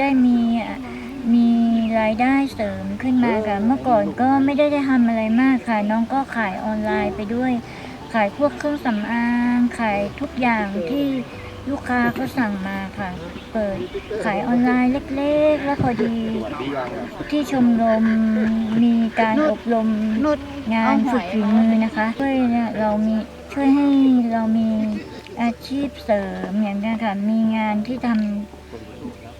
ได้มีมีรายได้เสริมขึ้นมาค่ะเมื่อก่อนก็ไม่ได้ได้ทำอะไรมากค่ะ น้องก็ขายออนไลน์ไปด้วย ขายพวกเครื่องสำอางขายทุกอย่างที่ลูกค้าก็สั่งมาค่ะ เปิดขายออนไลน์เล็กๆ แล้วพอดี ที่ชมรมมีการอบรมงานฝึกฝีมือนะคะช่วยเนี่ยเรามีช่วยให้เรามีอาชีพเสริมอย่างนี้ค่ะมีงานที่ทำ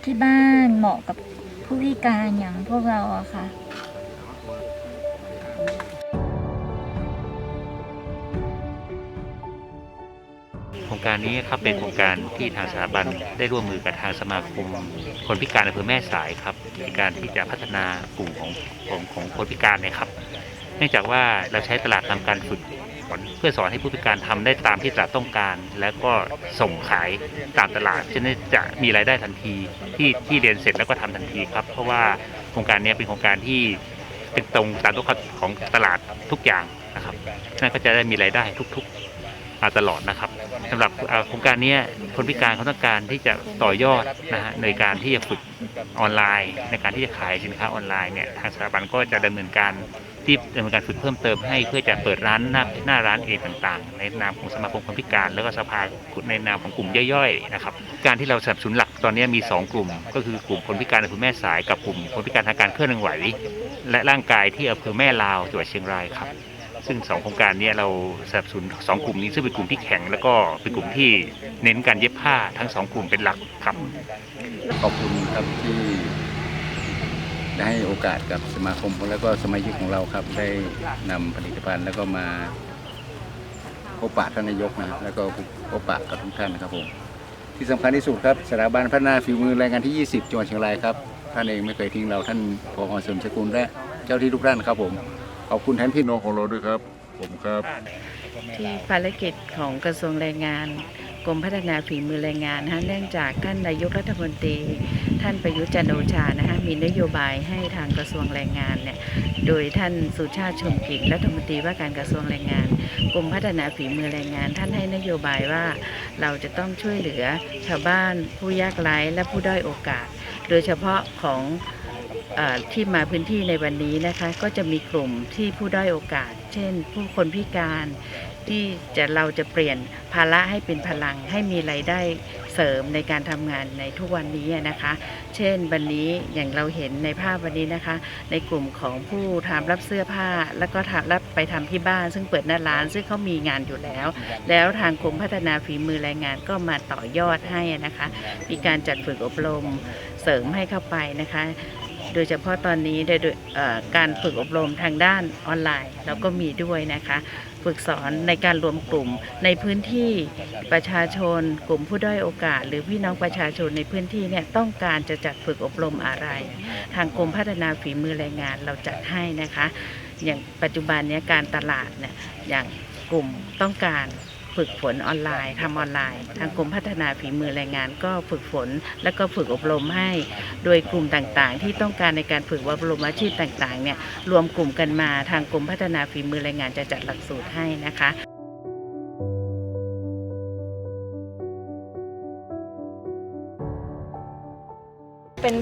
ที่บ้านเหมาะกับผู้พิการอย่างพวกเราอะค่ะโครงการนี้ครับเป็นโครงการที่ทางสถาบันได้ร่วมมือกับทางสมาคม คนพิการอำเภอแม่สายครับในการที่จะพัฒนากลุ่มของของของคนพิการนี่ยครับ เนื่องจากว่าเราใช้ตลาดทำการฝึก สอนเพื่อสอนให้ผู้พิการทำได้ตามที่ตลาดต้องการ แล้วก็ส่งขายตามตลาดจะได้จะมีรายได้ทันทีที่ที่เรียนเสร็จแล้วก็ทำทันทีครับ เพราะว่าโครงการนี้เป็นโครงการที่เป็นตรงตามต้องการของตลาดทุกอย่างนะครับนั่นก็จะได้มีรายได้ทุกๆมาตลอดนะครับสำหรับโครงการนี้คนพิการเขาต้องการที่จะต่อยอดนะฮะในการที่จะฝึกออนไลน์ ในการที่จะขายสินค้าออนไลน์เนี่ยทางสถาบันก็จะดำเนินการ ที่ดำเนินการฝึกเพิ่มเติมให้เพื่อจะเปิดร้านหน้าหน้าร้านเองต่างๆ ในนามของสมาคมคนพิการ แล้วก็สภาในนามของกลุ่มย่อยๆนะครับการที่เราสนับสนุนหลักตอนนี้มี 2 กลุ่ม ก็คือกลุ่มคนพิการอำเภอแม่สายกับกลุ่มคนพิการทางการเคลื่อนไหว และร่างกายที่อำเภอแม่ลาวจังหวัดเชียงรายครับซึ่งสองโครงการนี้เราสนับสนุนสองกลุ่มนี้ซึ่งเป็นกลุ่มที่แข็งแล้วก็เป็นกลุ่มที่เน้นการเย็บผ้าทั้งสองกลุ่มเป็นหลักครับขอบคุณครับที่ ได้ให้โอกาสกับสมาคมแล้วก็สมาชิกของเราครับ ได้นำผลิตภัณฑ์แล้วก็มาพบปะท่านนายกนะแล้วก็พบปะกับทุกท่านนะครับผมที่สำคัญที่สุดครับสถาบันพัฒนาฝีมือแรงงานที่ 20จังหวัดเชียงรายครับท่านเองไม่เคยทิ้งเราท่านพอเสริมสกุลและเจ้าที่ทุกท่านครับผมขอบคุณแทนพี่น้องของเราด้วยครับ ผมครับ ที่ภารกิจของกระทรวงแรงงาน กรมพัฒนาฝีมือแรงงานนะะเนื่องจากท่านนายกรัฐมนตรี ท่านประยุทธ์จันโอชานะคะมีนโยบายให้ทางกระทรวงแรงงานเนี่ยโดยท่านสุชาติชมกลิ่นรัฐมนตรีว่าการกระทรวงแรงงานกรมพัฒนาฝีมือแรงงาน ท่านให้นโยบายว่าเราจะต้องช่วยเหลือชาวบ้านผู้ยากไร้และผู้ด้อยโอกาส โดยเฉพาะของ ที่มาพื้นที่ในวันนี้นะคะก็จะมีกลุ่มที่ผู้ด้อยโอกาส เช่น ผู้คนพิการที่จะเราจะเปลี่ยนภาระให้เป็นพลังให้มีรายได้เสริมในการทำงานในทุกวันนี้นะคะ เช่นวันนี้อย่างเราเห็นในภาพวันนี้นะคะ ในกลุ่มของผู้ทำรับเสื้อผ้า แล้วก็ทำรับไปทำที่บ้าน ซึ่งเปิดหน้าร้านซึ่งเขามีงานอยู่แล้ว แล้วทางกรมพัฒนาฝีมือแรงงานก็มาต่อยอดให้นะคะ มีการจัดฝึกอบรมเสริมให้เข้าไปนะคะ โดยเฉพาะตอนนี้โดยการฝึกอบรมทางด้านออนไลน์เราก็มีด้วยนะคะ ฝึกสอนในการรวมกลุ่มในพื้นที่ประชาชน กลุ่มผู้ด้อยโอกาส หรือพี่น้องประชาชนในพื้นที่เนี่ยต้องการจะจัดฝึกอบรมอะไร ทางกรมพัฒนาฝีมือแรงงานเราจัดให้นะคะ อย่างปัจจุบันนี้การตลาดเนี่ยอย่างกลุ่มต้องการ ฝึกฝนออนไลน์ทำออนไลน์ ทางกรมพัฒนาฝีมือแรงงานก็ฝึกฝน และก็ฝึกอบรมให้ โดยกลุ่มต่างๆ ที่ต้องการในการฝึกอบรมอาชีพต่างๆเนี่ยรวมกลุ่มกันมาทางกรมพัฒนาฝีมือแรงงานจะจัดหลักสูตรให้นะคะ เป็น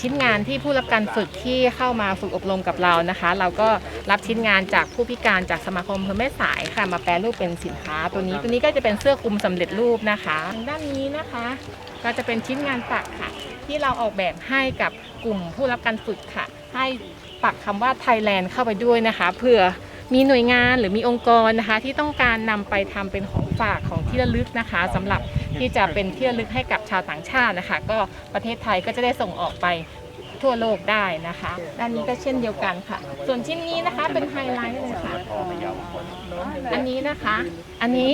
ชิ้นงานที่ผู้รับการฝึกที่เข้ามาฝึกอบรมกับเรานะคะ เราก็รับชิ้นงานจากผู้พิการจากสมาคมอำเภอแม่สายค่ะมาแปลรูปเป็นสินค้า ตัวนี้ตัวนี้ก็จะเป็นเสื้อคลุมสำเร็จรูปนะคะทางด้านนี้นะคะก็จะเป็นชิ้นงานปักค่ะ ที่เราออกแบบให้กับกลุ่มผู้รับการฝึกค่ะ ให้ปักคำว่าไทยแลนด์เข้าไปด้วยนะคะเผื่อมีหน่วยงานหรือมีองค์กรนะคะ ที่ต้องการนำไปทำเป็นของฝากของที่ระลึกนะคะสำหรับ ที่จะเป็นเที่ระลึกให้กับชาวต่างชาตินะคะ ก็ประเทศไทยก็จะได้ส่งออกไปทั่วโลกได้นะคะด้านนี้ก็เช่นเดียวกันค่ะ ส่วนชิ้นนี้นะคะเป็นไฮไลท์เลยค่ะอันนี้นะคะ อันนี้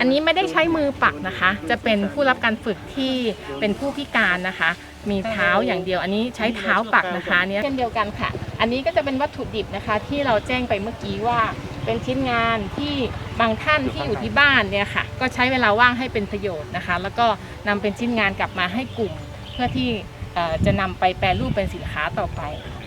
อันนี้ไม่ได้ใช้มือปักนะคะ จะเป็นผู้รับการฝึกที่เป็นผู้พิการนะคะ มีเท้าอย่างเดียว อันนี้ใช้เท้าปักนะคะเนี้ยเช่นเดียวกันค่ะ อันนี้ก็จะเป็นวัตถุดิบนะคะ ที่เราแจ้งไปเมื่อกี้ว่า เป็นชิ้นงานที่บางท่านที่อยู่ที่บ้านเนี่ยค่ะ ก็ใช้เวลาว่างให้เป็นประโยชน์นะคะ แล้วก็นำเป็นชิ้นงานกลับมาให้กลุ่ม เพื่อที่เอ่อจะนำไปแปรรูปเป็นสินค้าต่อไปค่ะ